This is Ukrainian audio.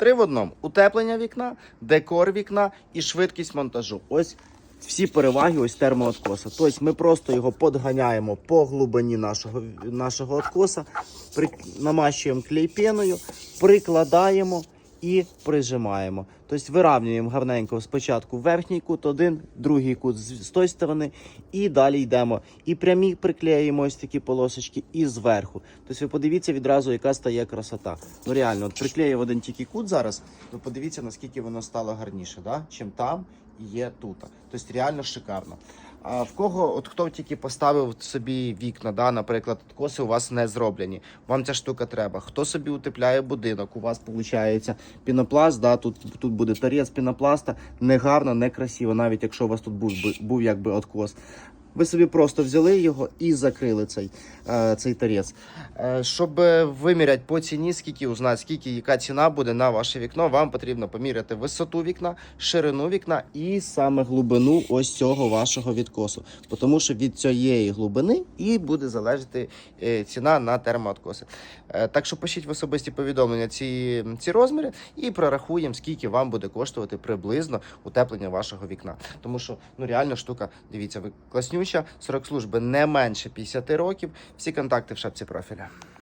Три в одному: утеплення вікна, декор вікна і швидкість монтажу. Ось всі переваги ось термооткоса. Тобто ми просто його подганяємо по глибині нашого, нашого откоса, при, намащуємо клейпеною, прикладаємо і прижимаємо. Тобто вирівнюємо гарненько спочатку верхній кут один, другий кут з, з тої сторони, і далі йдемо. І прямі приклеїмо ось такі полосочки, і зверху. Тобто ви подивіться відразу, яка стає красота. Ну реально, от приклеїв один тільки кут зараз. Ви подивіться, наскільки воно стало гарніше, да? чим там і є тут. Тобто реально шикарно. А в кого, от хто тільки поставив собі вікна, да, наприклад, коси у вас не зроблені. Вам ця штука треба. Хто собі утепляє будинок, у вас виходить пінопласт, да, тут, тут буде торець пінопласта, не гарно, не красиво, навіть якщо у вас тут був, був якби откос. Ви собі просто взяли його і закрили цей, е, цей торець. Е, щоб виміряти по ціні, скільки узнати, скільки яка ціна буде на ваше вікно, вам потрібно поміряти висоту вікна, ширину вікна і саме глибину ось цього вашого відкосу. Тому що від цієї глибини і буде залежати е, ціна на термооткоси. Так що пишіть в особисті повідомлення ці, ці розміри і прорахуємо, скільки вам буде коштувати приблизно утеплення вашого вікна. Тому що ну реально штука, дивіться, ви класнюча, срок служби не менше 50 років. Всі контакти в шапці профіля.